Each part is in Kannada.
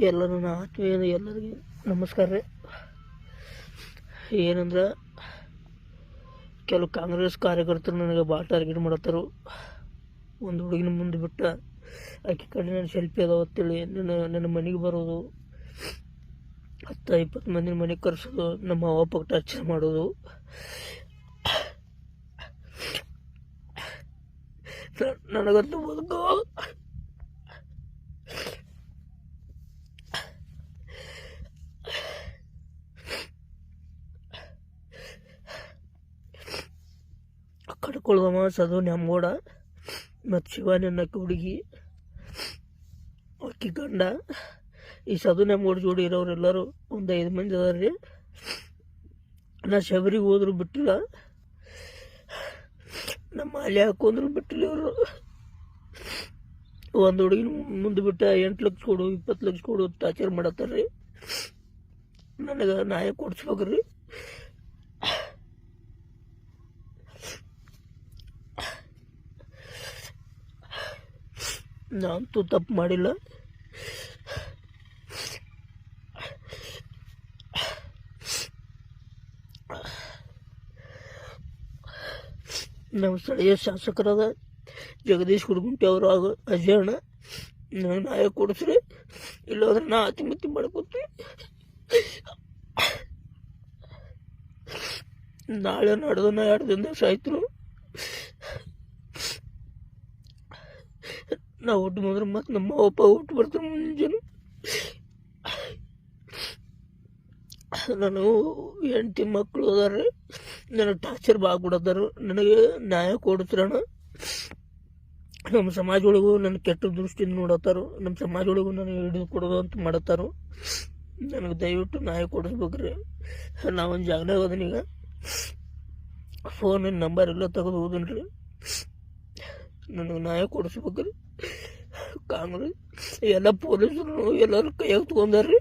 ಎಲ್ಲ ನನ್ನ ಆತ್ಮೀಯ ಎಲ್ಲರಿಗೆ ನಮಸ್ಕಾರ ರೀ. ಏನಂದ್ರೆ, ಕೆಲವು ಕಾಂಗ್ರೆಸ್ ಕಾರ್ಯಕರ್ತರು ನನಗೆ ಭಾಳ ಟಾರ್ಗೆಟ್ ಮಾಡತ್ತಾರು ಒಂದು ಹುಡುಗಿನ ಮುಂದೆ ಬಿಟ್ಟ, ಆಕೆ ಕಡೆ ನನ್ನ ಸೆಲ್ಫಿ ಅದಾವ ಅಂತೇಳಿ ನನ್ನ ನನ್ನ ಮನೆಗೆ ಬರೋದು ಹತ್ತು ಇಪ್ಪತ್ತು ಮಂದಿನ ಮನೆಗೆ ಕರೆಸೋದು, ನಮ್ಮ ಪಕ್ಕ ಟಚ್ ಮಾಡೋದು. ನನಗಂತೂ ಬದುಕು ಕಡ್ಕೊಳ್ದವ ಸದು ನೆಮ್ಮೋಡ ಮತ್ತು ಶಿವಾನಿ ಅನ್ನಕ್ಕೆ ಹುಡುಗಿ, ಅಕ್ಕಿ ಗಂಡ. ಈ ಸದು ನೆಮ್ಮೋಡ ಜೋಡಿ ಇರೋರೆಲ್ಲರೂ ಒಂದು ಐದು ಮಂದಿ ಅದಾರ ರೀ. ನಾ ಶಬರಿಗೆ ಹೋದ್ರು ಬಿಟ್ಟಿಲ್ಲ. ನಮ್ಮ ಅಲ್ಲಿ ಹಾಕೊಂಡ್ರು ಬಿಟ್ಟಿಲ್ಲ ಇವರು. ಒಂದು ಹುಡುಗಿನ ಮುಂದೆ ಬಿಟ್ಟ ಎಂಟು ಲಕ್ಷ ಕೊಡು, ಇಪ್ಪತ್ತು ಲಕ್ಷ ಕೊಡು ಟಾರ್ಚರ್ ಮಾಡತ್ತಾರ ರೀ. ನನಗೆ ನ್ಯಾಯ ಕೊಡಿಸ್ಬೇಕ್ರಿ. ನಾನಂತೂ ತಪ್ಪು ಮಾಡಿಲ್ಲ. ನಮ್ಮ ಸ್ಥಳೀಯ ಶಾಸಕರಾದ ಜಗದೀಶ್ ಹುಡುಗುಂಟಿ ಅವರು ಹಾಗೂ ಅಜಯಣ್ಣ ನನಗೆ ನ್ಯಾಯ ಕೊಡಿಸ್ರಿ. ಇಲ್ಲಾಂದ್ರೆ ನಾ ಆತ್ಮಹತ್ಯೆ ಮಾಡ್ಕೊತೀನಿ. ನಾಳೆ ನಡೆದ ಎರಡು ದಿನ ಸಾಯ್ತರು. ನಾ ಹುಟ್ಟು ಬಂದ್ರೆ ಮತ್ತೆ ನಮ್ಮ ಅಪ್ಪ ಊಟ ಬರ್ತಾರೆ ಮುಂಜಾನೆ. ನಾನು ಹೆಂಡತಿ ಮಕ್ಕಳು ಅದಾರೆ ನನಗೆ ಟಾರ್ಚರ್ ಬಾಗ್ಬಿಡತ್ತಾರ ನನಗೆ ನ್ಯಾಯ ಕೊಡ್ತಾರಣ ನಮ್ಮ ಸಮಾಜ ಒಳಗೂ ನನ್ನ ಕೆಟ್ಟ ದೃಷ್ಟಿಯಿಂದ ನೋಡತ್ತಾರು ನಮ್ಮ ಸಮಾಜ ಒಳಗೂ ನನಗೆ ಹಿಡಿದು ಕೊಡೋದು ಅಂತ ಮಾಡತ್ತಾರು ನನಗೆ ದಯವಿಟ್ಟು ನ್ಯಾಯ ಕೊಡಿಸ್ಬೇಕ್ರಿ. ನಾವೊಂದು ಜಾಗದಾಗ ಹೋದನೀಗ ಫೋನಿನ ನಂಬರ್ ಎಲ್ಲ ತೆಗೆದು ಹೋದನ್ರಿ ನನಗೆ ನ್ಯಾಯ ಕೊಡಿಸ್ಬೇಕ್ರಿ. ಕಾಂಗ್ರೆಸ್ ಎಲ್ಲ ಪೊಲೀಸರು ಎಲ್ಲರೂ ಕೈಯಾಗ ತೊಗೊಂಡಾರ್ರಿ.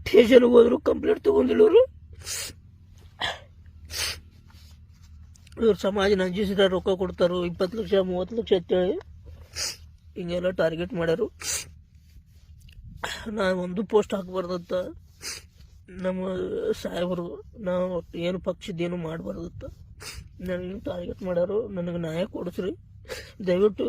ಸ್ಟೇಷನ್ಗೆ ಹೋದ್ರು, ಕಂಪ್ಲೇಂಟ್ ತೊಗೊಂಡಿಲ್ಲ ಇವರು. ಸಮಾಜ ನಂಜಿಸಿದ ರೊಕ್ಕ ಕೊಡ್ತಾರೆ, ಇಪ್ಪತ್ತು ಲಕ್ಷ, ಮೂವತ್ತು ಲಕ್ಷ ಅಂತೇಳಿ. ಹಿಂಗೆಲ್ಲ ಟಾರ್ಗೆಟ್ ಮಾಡ್ಯಾರು. ನಾನು ಒಂದು ಪೋಸ್ಟ್ ಹಾಕ್ಬಾರ್ದಂತ ನಮ್ಮ ಸಾಹೇಬರು, ನಾವು ಏನು ಪಕ್ಷದ್ದೇನು ಮಾಡಬಾರ್ದತ್ತ ನನಗೆ ಟಾರ್ಗೆಟ್ ಮಾಡ್ಯಾರು, ನನಗೆ ನ್ಯಾಯ ಕೊಡಿಸ್ರಿ. ದಯವಿಟ್ಟು